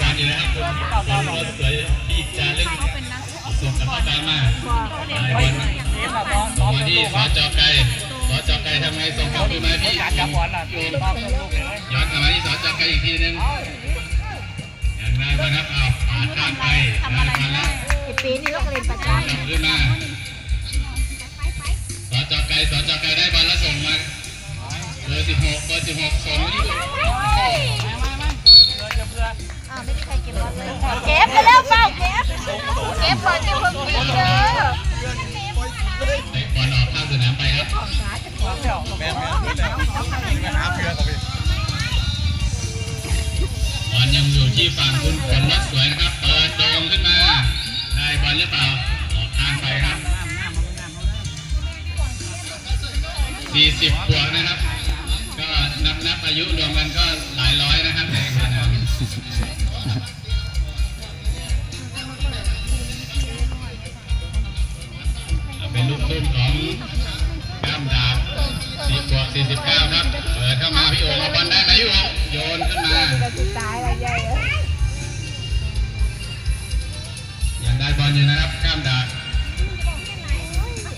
บอลอยู่นะครับคุณคนรถสวยที่จะเล่นส่งกับเข้าไปมาได้บอลส่งมาที่สจไก่สจไก่ทำไงส่งกลับคืนมาที่การจับบอลล่ะพี่ย้อนกลับมาที่สจไก่อีกทีนึงอยังได้บอลครับเอาปาดข้ามไปได้บอลแล้วปีนี้เราก็เล่นประจส่งกลับขึ้นมาสจไก่สจไก่ได้บอลแล้วส่งมาเบอร์สิบหกเบอร์สิบหกส่งมาที่ลูกเพื่อำอ่า ไม่มีใครเก็บบอลเลยเก็บไปแล้วเปล่าเก็บเก็บบอลที่เพิ่งปีเด้อเตะบอลออกข้างสนามไปครับแม่แม่แม่หาเพื่อนเขาไปบอลยังอยู่ที่ฝั่งคุณฝนรถสวยนะครับ เปิดโดงขึ้นมา ได้บอลหรือเปล่า ออกทางไปครับ 40บวกนะครับ ก็นับนับอายุรวมกันก็หลายร้อยนะครับในสนา ลูกทุ่มของก้ามดาบ4บวก49ครับ เปิดเข้ามาพี่โอ่งเอาบอลได้ไหมพี่โอ่งโยนขึ้นมาตายอะไรใหญ่ยังได้บอลอยู่นะครับก้ามดาบ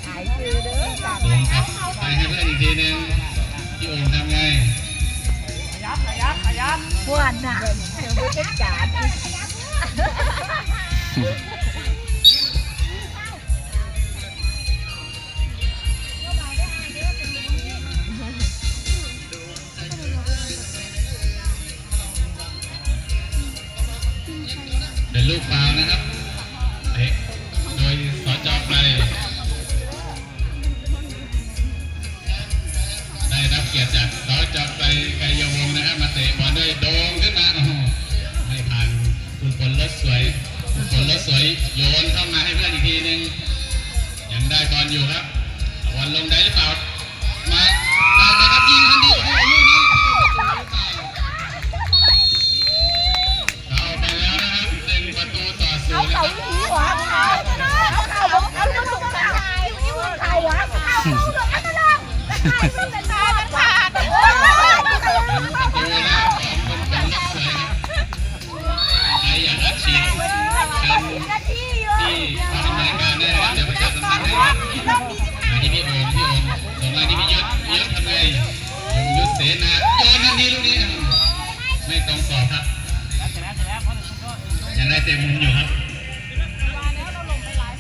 หายคือเด้อจ้ะลงครับไปให้เพื่อนอีกทีนึงพี่โอ่งทำไงขยับขยับขยับพวนน่ะเดี๋ยวดูเป็นจา ลูกฟาวนะครับเตะโดยสจไปได้รับเกียรติจากสจไปไกยวงนะครับ มาเตะบอลด้วยโด่งขึ้นมาโอ้โหไม่ผ่านคุณฝนรถสวยคุณฝนรถสวยโยนเข้ามาให้เพื่อนอีกทีนึง ยังได้บอลอยู่ครับเอาบอลลงได้หรือเปล่า มาได้ไหมครับยิงทันทีาสัมพันธ์ให้ครับมาที่พี่โอมพี่โอมส่งมาที่พี่ยศพี่ยศทำไงยงยุทธเสนาโยนทันทีลูกนี้ไม่ตรงกรอบครับเสร็จแล้วเสร็จแล้วเพราะทุกคนยังได้เต็มมุมอยู่ครับ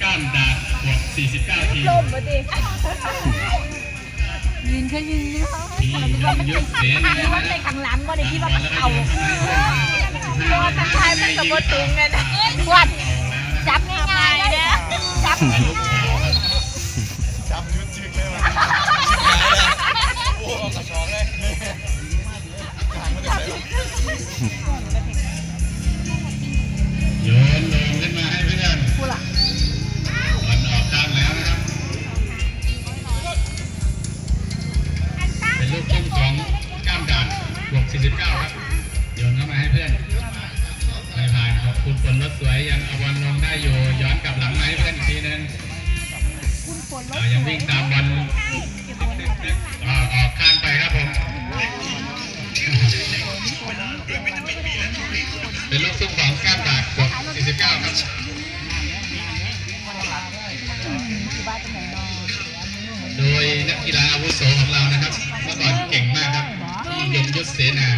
ก้ามดาบ49ทีลมมาดิ ยืนแค่ยืนนี่เขาที่ยงยุทธเสนาว่านะในครับข้างหลังว่าในที่ว่าบอมัลนแล้วก็เอาโยนเข้ามาให้เพื่อนตัวทักทายมันกับตัวตึงกันวัดจับง่ายๆเลยจับง่ายจับยุดจิกเลยว่ะโอ้กระชองเลย โดยนักกีฬาอาวุโสของเรานะครับเมื่อก่อนเก่งมากครับที่ยงยศเสนา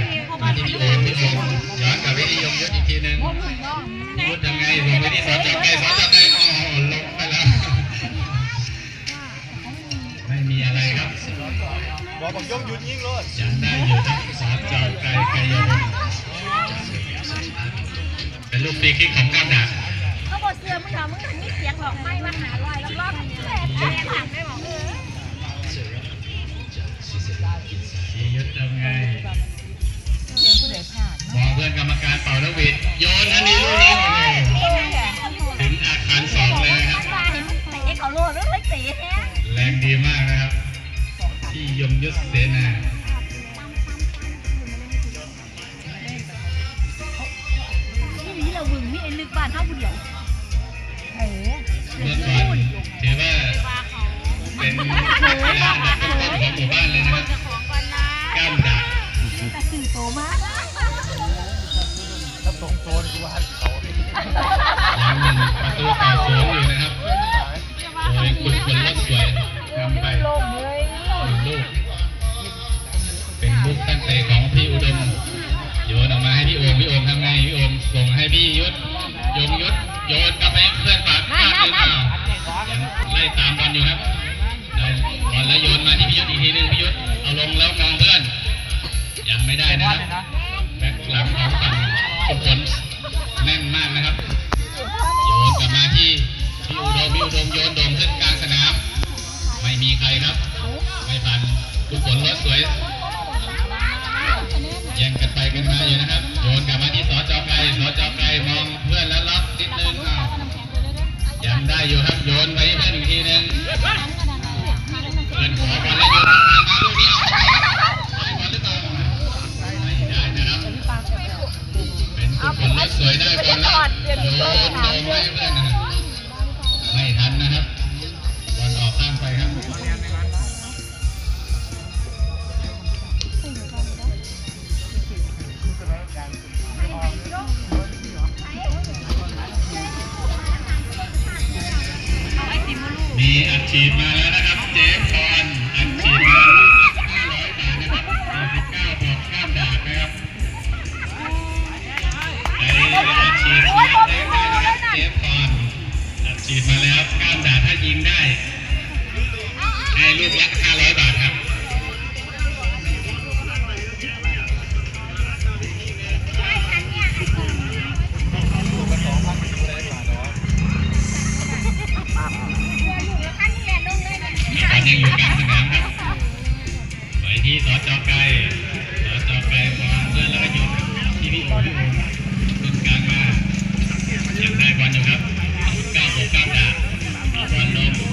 มาที่พี่โอมพี่โอมย้อนกลับไปที่ยงยศอีกทีหนึงพูดยังไงลงไปที่สอจอไก่สอจอไก่โอ้โหลงไปแล้วไม่มีอะไรครับบอกบอกยกหยุดยิงเลยยังได้อยู่ครับสอจอไก่ไก่ยงเป็นลูกฟรีคิกของก้ามดาบ เขาบอกเสือมึงเหรอมึงหันนี่เสียงหอกไม่มาหาลอยรอบๆแหลกแหลกหลังได้บอกเออยังไงเสียงผู้ใดผ่านมองเพื่อนกรรมการเป่านวีดโยนอันนี้ลูกนี้ถึงอาคารสองเลยนะครับเตะเขาโลดแล้วเลยเตะแฮะแรงดีมากนะครับ ที่ยมยุทธเสนาที่นี้เราบึงมีไอ้ลึกบ้านเท่าผู้เดียว โตมากถ้าโตตรงโซนกูว่าเขายังหนึ่งประตูต่อศูนย์อยู่นะครับโดยคุณคนสวยนำไปลูกเป็นลูกตั้งแต่ของพี่อุดมโยนออกมาให้พี่โอมพี่โอมทำไงพี่โอมส่งให้พี่ยุทธยงยุทธโยนกลับไปให้เพื่อนฝากพลาดหรือเปล่ายังไล่ตามบอลอยู่ครับ สวยแย่งกันไปกันมาอยู่นะครับโยนกลับมาที่สอจอไกลสอจอไกลมองเพื่อนแล้วล็อกนิดนึงอ้าวยังได้อยู่ครับโยนไปเพื่อนอีกทีนึงเพื่อนขอบอลแล้วโยนมามาลูกนี้เอาไปบอลหรือเปล่าไม่ได้นะครับเป็นคนเล็กสวยได้บอลแล้วโยนโยนไปเพื่อนไม่ทันนะครับบอลออกข้างไปครับ ฉีดมา นะครับเก้าบวกเก้าดาเอาบอลลง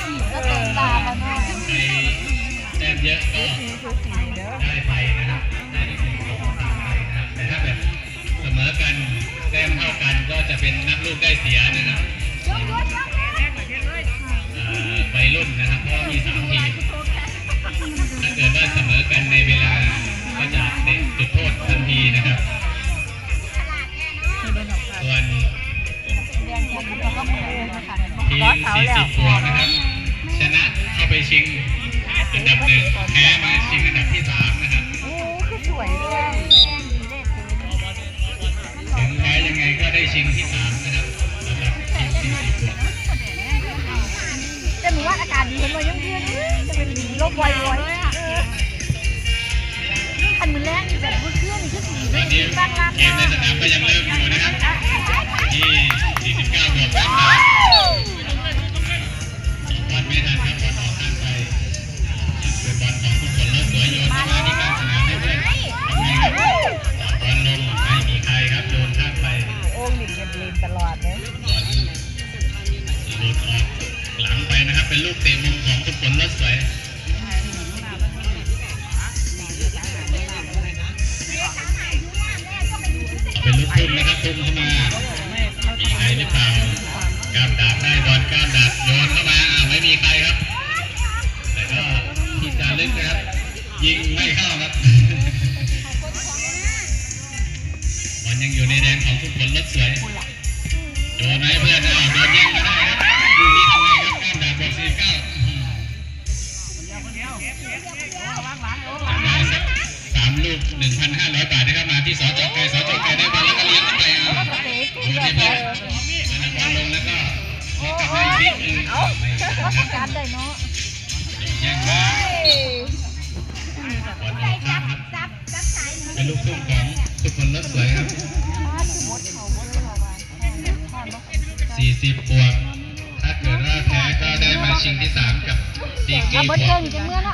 ฉีดก็เติมตาแล้วเนาะแต้มเยอะก็ได้ไปนะครับได้ที่หนึ่งสองสามไปนะครับแต่ถ้าแบบเสมอกันแต้มเท่ากันก็จะเป็นนับลูกได้เสียนะครับเอ่อวัยรุ่นนะครับเพราะมีสามทีมถ้าเกิดว่าเสมอกันในเวลาก็จะเตะจุดโทษทันทีนะครับส่วนเรียนคนก็ต้องเรียนนะคะทีม40บวนะครับ ชนะเข้าไปชิงอันดับหนึ่งแพ้มาชิงอันดับที่สามนะครับโอ้คือสวยเลยถึงแพ้ยังไงก็ได้ชิงที่สามนะครับสำหรับทีม40บวกแต่หนูว่าอากาศดีเห็นว่ายังเพื่อนจะเป็นโรคไวไวอันมือแรกนี่แบบเพื่อนนี่คือสีตอนนี้บ้างล่างเกมในสนามก็ยังเริ่มอยู่นะครับที่ 49บวกกันมาบอลไม่ทันครับบอลออกข้างไปเป็นบอลของทุกคนแล้วสวยโยนเข้ามาที่ก มีใครครับโดนท่าไปโอ่งหนิกเย็บริมตลอดไหมหลังไปนะครับเป็นลูกเตะมุมของทุกคนรถสวยเอาเป็นลูกทุ่มนะครับทุ่มเข้ามามีใครหรือเปล่า กล้ามดาบได้บอลกล้ามดาบโยนเข้ามาอ่าไม่มีใครครับ แต่ก็ที่จารึกนะครับ ยิงไม่เข้าครับบอลยังอยู่ในแดนของคุณผลรถสวยโยนไหมเพื่อนเอาโดนแย่งมาได้ครับลูกนี้ทำไงครับก้ามดาบบวกสี่เก้าได้สักสามลูกหนึ่งพันห้าร้อยบาทนะครับมาที่สจไก่สจ ไม่ทันเขาครับการได้เนาะย่งมาบอลออกข้างครับจับจับสายเป็นลูกทุ่งของทุกคนรถสวยครับ40บวกถ้าเกิดว่าแพ้ก็ได้มาชิงที่ 3 กับดีกรีบวก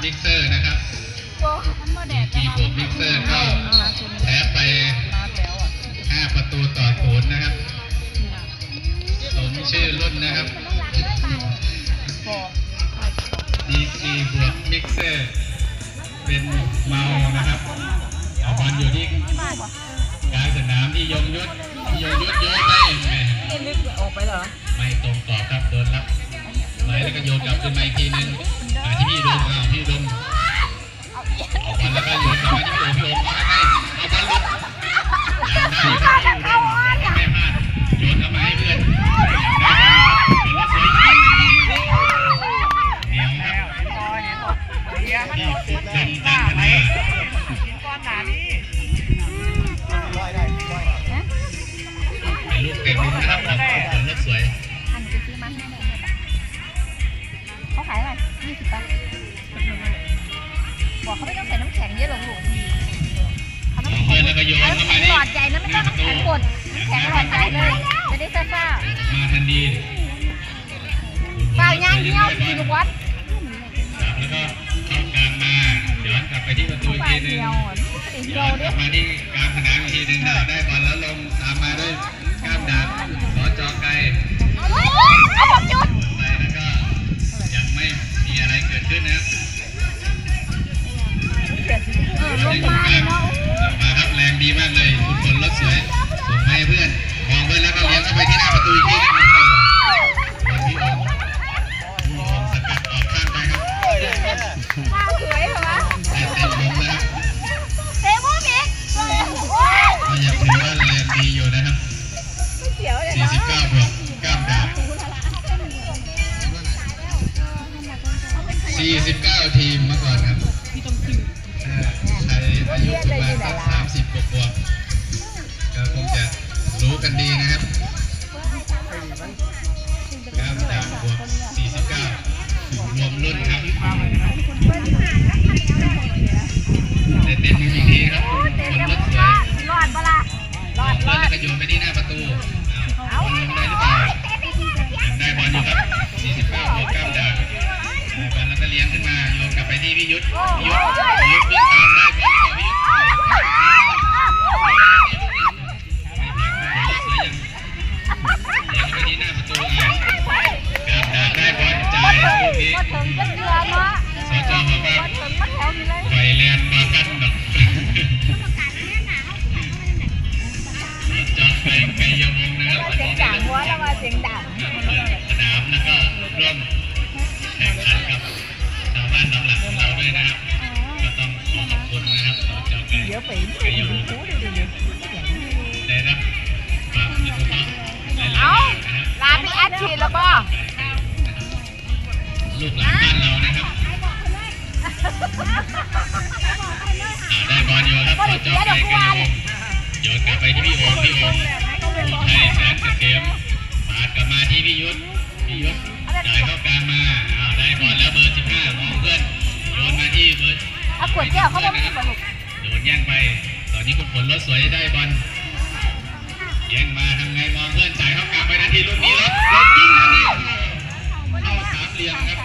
มิกเซอร์นะครับดีกรีบวกมิกเซอร์ก็แพ้ไป 5 ประตูต่อศูนย์นะครับสมชื่อรุ่นนะครับ ดีกีบวกมิกเซอร์เป็นเมานะครับเอาบอลอยู่ที่กลางสนามที่ยงยุทธที่ยงยุทธโยนไปออกไปเหรอไม่ตรงกรอครับโดนรับไหลแล้วก็โยนกลับขึ้นมาอีกทีนึงที่พี่ดมเอาพี่ดมเอาบอลแล้วก็โยนกลับมาที่โดมโดมาให้เอาบอลลุกยังได้อยู่ครับไม่พลา เป็นลูกเตะมุมนะครับของของรถสวยพันจะซื้อมันให้เลยเขาขายอะไรยี่สิบบาทบอกเขาไม่ต้องใส่น้ำแข็งเยอะหรอกลูกเขาน้ำเอาแข็เพื่งอนแล้วก็โยนน้ำแข็งหลอดใหญ่นะไม่ต้องน้ำแข็งกดน้ำแข็งหลอดใหญ่เลย จะได้ซ่ามาทันทีๆเปล่ายางเดียวสี่ลูกวัดแล้วก็เข้ากลางมาย้อนกลับไปที่ประตูอีกเปล่าทีนึงเดียวเดี๋ยอวนกลับมาที่กลางสนามอีกทีหนึงได้บอลแล้วลงตามมาด้วย ดาบสอจอไกลเอาผมจุดไปแล้วก็ยังไม่มีอะไรเกิดขึ้นนะครับเออลงมาเนาะลงมาครับแรงดีมากเลยคุณผลรถสวยส่งให้เพื่อนมองเพื่อนแล้วก็เลี้ยงเข้าไปที่หน้าประตูอีกที กันดีนะครับกล้ามดาบบวก49รวมรุ่นครับเต็มมุมอีกทีครับคนรถสวยรอดปะล่ะรอดรอดแล้วก็โยนไปที่หน้าประตูเอาได้หรือเปล่าได้บอลอยู่ครับ49บวก9ดาบได้บอลแล้วก็เลี้ยงขึ้นมาโยนกลับไปที่พี่ยุทธพี่ยุทธ ไปที่พี่โอมพี่โอมผู้ไทยแสนเกษมปาดกลับมาที่พี่ยุทธพี่ยุทธจ่ายเข้ากลางมาอ้าวได้บอลแล้วเบอร์15มองเพื่อนโยนมาที่เบอร์เอาขวดแก้วเขาบอกไม่สนุกโดนแย่งไป ตอนนี้คุณผลรถสวยได้บอลแย่งมาทำไงมองเพื่อนจ่ายเข้ากลางไปนาทีลูกนี้แล้วรถยิงทันทีเข้าสามเหลี่ยมครับ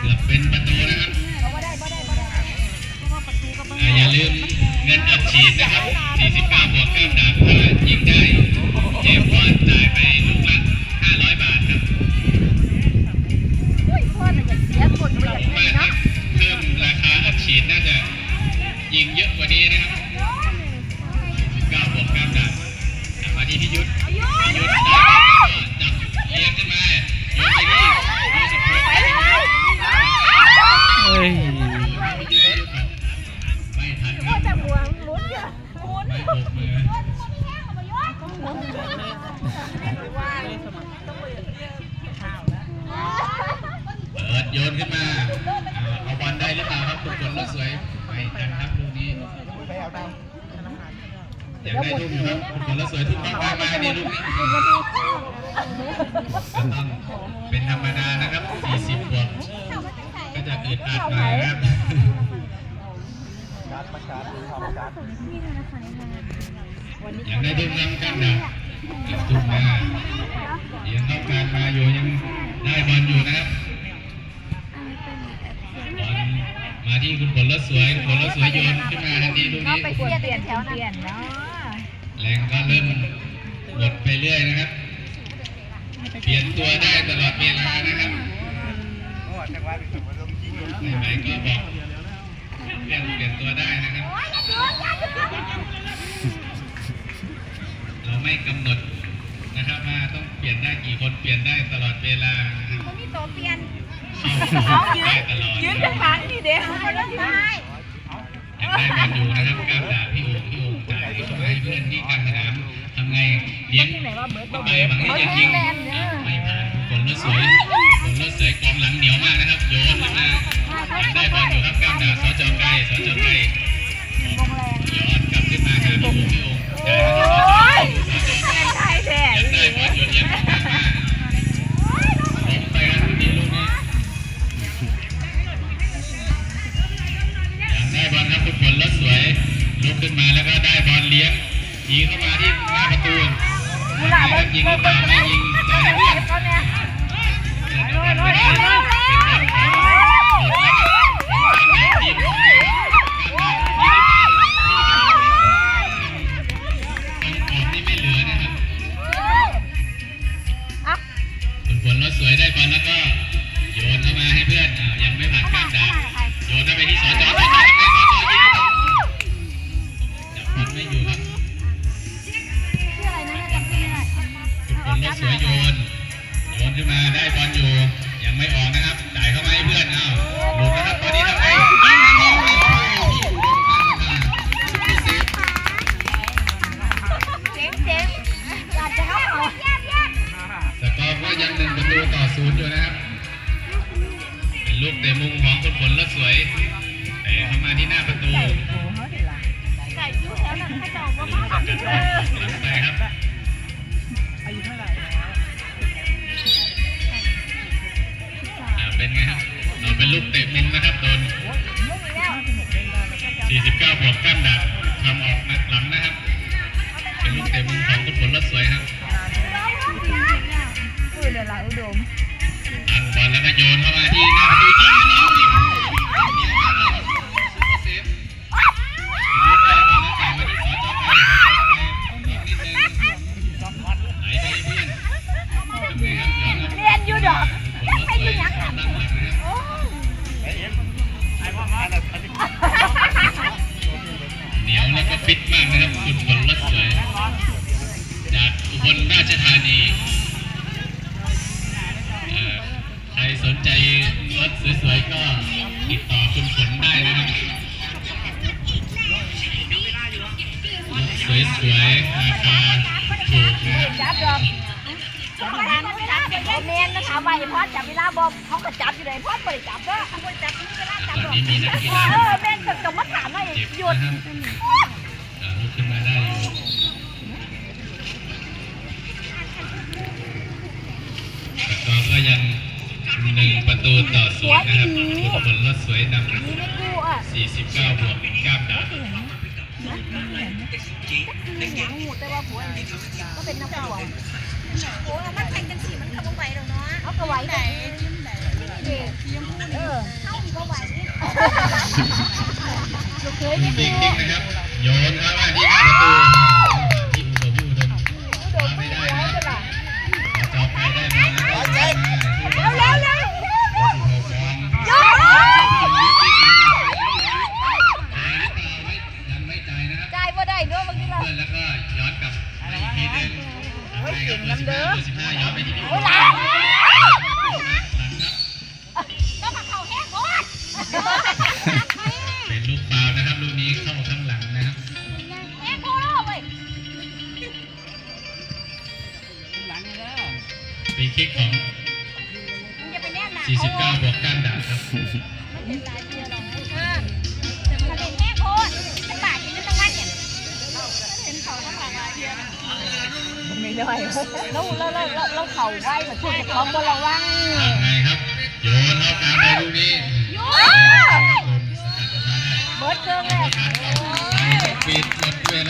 เกือบเป็นประตูนะครับอาได้บ่ได้บ่ได้เพราไม่อ่าอย่าลืม งินอัดฉีดนะครับ 49 บวก9ดาบถ้ายิงได้ เจมส์บอลจ่ายไปลูกละ500 บาทครับอุ้ยพ่อน่ะอยากเสียกดไปอยากผมให้ว่าถ้าเนาะ เพิ่มราคาอัดฉีดน่าจะยิงเยอะกว่านี้นะครับ9บ อึดอัดหน่อยนะครับยังได้ดุมน้ำกันนะยังตุ้มมายังเข้าการมาอยู่ยังได้บอลอยู่นะครับบอลมาที่คุณผลรถสวยคุณผลรถสวยโยนขึ้นมาทันทีลูกนี้ไปเปลี่ยนเปลี่ยนแถวเปลี่ยนเนาะแรงก็เริ่มหมดไปเรื่อยนะครับ เปลี่ยนตัวได้ตลอดเวลานะครับ ไหนๆก็บอกเรื่องเปลี่ยนตัวได้นะครับ เราไม่กำหนดนะครับว่าต้องเปลี่ยนได้กี่คนเปลี่ยนได้ตลอดเวลานะครับมันมีตัวเปลี่ยนเข้าได้ตลอดยืนข้างๆนี่เด้อคนละท้ายยังได้บอลอยู่นะครับกล้ามด่าพี่โอ่งพี่โอ่งจ่ายเข้ามาให้เพื่อนที่กลางสนามทำไงเลี้ยงเข้าไปหวังที่จะยิงอะไม่ผ่านผลรถสวยผลรถสวยกองหลังเหนียวมากนะครับโยนขึ้นมา ได้บอลน้ำกำดาสองจังไก่สองจังไก่บ่งแรงยอดกลับขึ้นมาพระองค์โอ๊ยได้แต่อย่างได้บอลนะคุณคนละสวยลุกขึ้นมาแล้วก็ได้บอลเลี้ยงยิงเข้ามาที่หน้าประตูหลับยิงหรือเปล่าไม่ยิงต่อได้เป็นการขอหมดแล้วครับทีมของเราต้องออกนี่ไม่เหลือน ผลรถสวยได้บอลแล้วก็โยนเข้ามาให้เพื่อนอ่ายังไม่ผ่านข้ามดาโยนเข้าไปที่สจสจทำไงสจยิงจับบอลไม่อยู่ครับชื่ออะไรนะจำชื่อไม่ได้คุณผลรถสวยโยนโยนขึ้นมาได้บอลอยู่ ยังไม่ออกนะครับ จ่ายเข้ามาให้เพื่อนอ้าวหลุดนะครับตอนนี้ทำไงยิงนะยิงนะโอ้โหโดนข้ามมาซุปเปอร์เซฟเจ๋งเจ๋งอยากจะเข้าเอาแยกแยกสกอร์ก็ยังหนึ่งประตูต่อศูนย์อยู่นะครับ เป็นลูกเตะมุมของคุณผลรถสวยเตะเข้ามาที่หน้าประตูไก่ยูแถวนั้นให้จองว่ามาจัดบอลหลังไปครับ เป็นไงครับเราเป็นลูกเตะมุมนะครับโดนลูกอีกแล้ว49 บวกกั้นดักทำออกนักหลังนะครับ เป็นลูกเตะมุมของคุณผลรถสวยครับปืนอะไรอุดมอันบอลแล้วก็โยนเข้ามาที่หน้าประตู มากนะครับคุณผลรถสวยจากอุบลราชธานีเอ่อใครสนใจรถสวยๆก็ติดต่อคุณผลได้นะครับรถสวยๆราคาถูกนะครับจับดอกจับการจับเมนนะคะใบพอจับเวลาบอมเขาก็จับอยู่เลยพอเปิดจับก็คนจับเวลาจับตอนนี้มีนักกีฬาเออเมนก็ต้องมาถามว่าเจ็บหยุด ขึ้นมาได้อยู่แต่ก็ก็ยังหนึ่งประตูต่อศูนย์นะครับคุณผลรถสวยนำนี่ไม่กู้อะ49 บวกกล้ามดาบหูแต่ว่าผัวก็เป็นนักบวชโอ้มันแข่งกันสิมันขับไหวหรอเนาะเอากระไหวไหนเด็กเออเข้ามีกระไหวลูกเคยไม่บิ๊ดูกบิ๊กนะครับ โยนเข้ามาที่หน้าประตูที่อุดมพี่อุดมไม่ได้นะจอไปได้มาแล้วก็มาเร็วเร็วเร็วหกบอลยอดยังไม่จ่ายนะครับใจว่าได้เนื้อบางทีเราเพื่อนแล้วก็ย้อนกลับมาอีกทีนึงทำเบอร์สิบห้าเบอร์สิบห้าย้อนไปที่พี่อ้อุดม คิกของ49 บวกก้านด่าบครับไม่ได้แล้วแล้วแล้วแล้วเข่าไหวมาช่วยเขาบนระวังยังไงครับ โยนเข้ากางในลูกนี้เบิร์ดเครื่องเลยว